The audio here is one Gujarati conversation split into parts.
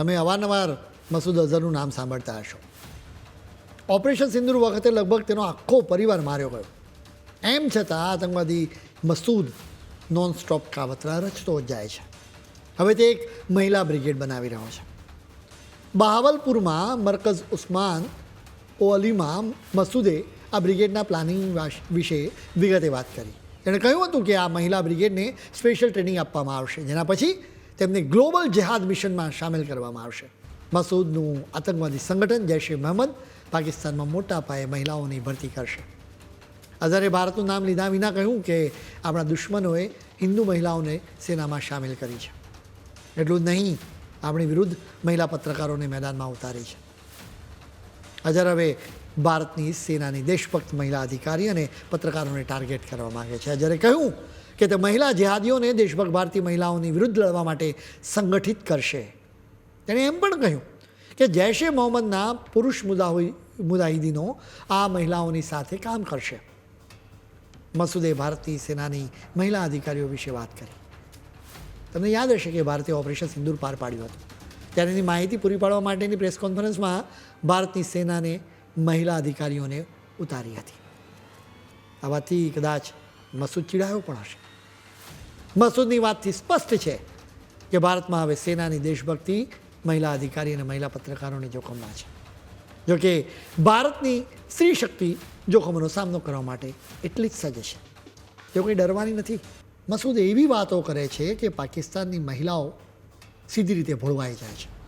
તમે અવારનવાર મસૂદ અઝહરનું નામ સાંભળતા હશો. ઓપરેશન સિંદૂર વખતે લગભગ તેનો આખો પરિવાર માર્યો ગયો. એમ છતાં આતંકવાદી મસૂદ નોન સ્ટોપ કાવતરા રચતો જ જાય છે. હવે તે એક મહિલા બ્રિગેડ બનાવી રહ્યો છે. બહાવલપુરમાં મરકઝ ઉસ્માન ઓઅલીમાં મસૂદે આ બ્રિગેડના પ્લાનિંગ વિશે વિગતે વાત કરી. એણે કહ્યું હતું કે આ મહિલા બ્રિગેડને સ્પેશિયલ ટ્રેનિંગ આપવામાં આવશે. જેના પછી તેમને ગ્લોબલ જેહાદ મિશનમાં સામેલ કરવામાં આવશે. મસૂદનું આતંકવાદી સંગઠન જૈશ એ મહમ્મદ પાકિસ્તાનમાં મોટા પાયે મહિલાઓની ભરતી કરશે. અઝહરે ભારતનું નામ લીધા વિના કહ્યું કે આપણા દુશ્મનોએ હિન્દુ મહિલાઓને સેનામાં સામેલ કરી છે. એટલું જ નહીં, આપણી વિરુદ્ધ મહિલા પત્રકારોને મેદાનમાં ઉતારી છે. અઝહર હવે ભારતની સેનાની દેશભક્ત મહિલા અધિકારી અને પત્રકારોને ટાર્ગેટ કરવા માગે છે. જ્યારે કહ્યું કે તે મહિલા જેહાદીઓને દેશભક્ત ભારતીય મહિલાઓની વિરુદ્ધ લડવા માટે સંગઠિત કરશે. તેણે એમ પણ કહ્યું કે જૈશ મોહમ્મદના પુરુષ મુદાહી, મુદાહિદીનો આ મહિલાઓની સાથે કામ કરશે. મસૂદે ભારતીય સેનાની મહિલા અધિકારીઓ વિશે વાત કરી. તમને યાદ હશે કે ભારતે ઓપરેશન સિંદૂર પાર પાડ્યું હતું. ત્યારે એની માહિતી પૂરી પાડવા માટેની પ્રેસ કોન્ફરન્સમાં ભારતની સેનાને મહિલા અધિકારીઓને ઉતારી હતી. આવાથી કદાચ મસૂદ ચીડાયો પણ હશે. મસૂદની વાતથી સ્પષ્ટ છે કે ભારતમાં હવે સેનાની દેશભક્તિ મહિલા અધિકારી અને મહિલા પત્રકારોને જોખમમાં છે. જોકે ભારતની સ્ત્રી શક્તિ જોખમોનો સામનો કરવા માટે એટલી જ સજ્જ છે. તેઓ કંઈ ડરવાની નથી. મસૂદ એવી વાતો કરે છે કે પાકિસ્તાનની મહિલાઓ સીધી રીતે ભોળવાઈ જાય છે.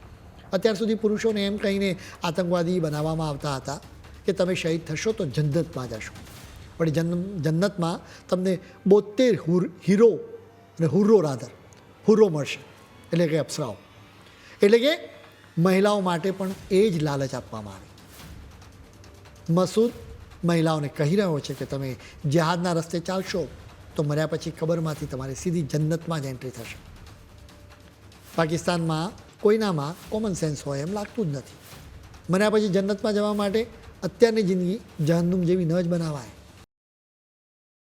અત્યાર સુધી પુરુષોને એમ કહીને આતંકવાદી બનાવવામાં આવતા હતા કે તમે શહીદ થશો તો જન્નતમાં જશો. પણ જન્મ જન્નતમાં તમને બોતેર હુર અને હુર્રો રાધર હુર્રો મળશે. એટલે કે અપ્સરાઓ. એટલે કે મહિલાઓ માટે પણ એ જ લાલચ આપવામાં આવી. મસૂદ મહિલાઓને કહી રહ્યો છે કે તમે જહાદના રસ્તે ચાલશો તો મર્યા પછી કબરમાંથી તમારી સીધી જન્નતમાં જ એન્ટ્રી થશે. પાકિસ્તાનમાં કોઈનામાં કોમન સેન્સ હોય એમ લાગતું જ નથી. મર્યા પછી જન્નતમાં જવા માટે અત્યારની જિંદગી જહન્નુમ જેવી ન જ બનાવાય.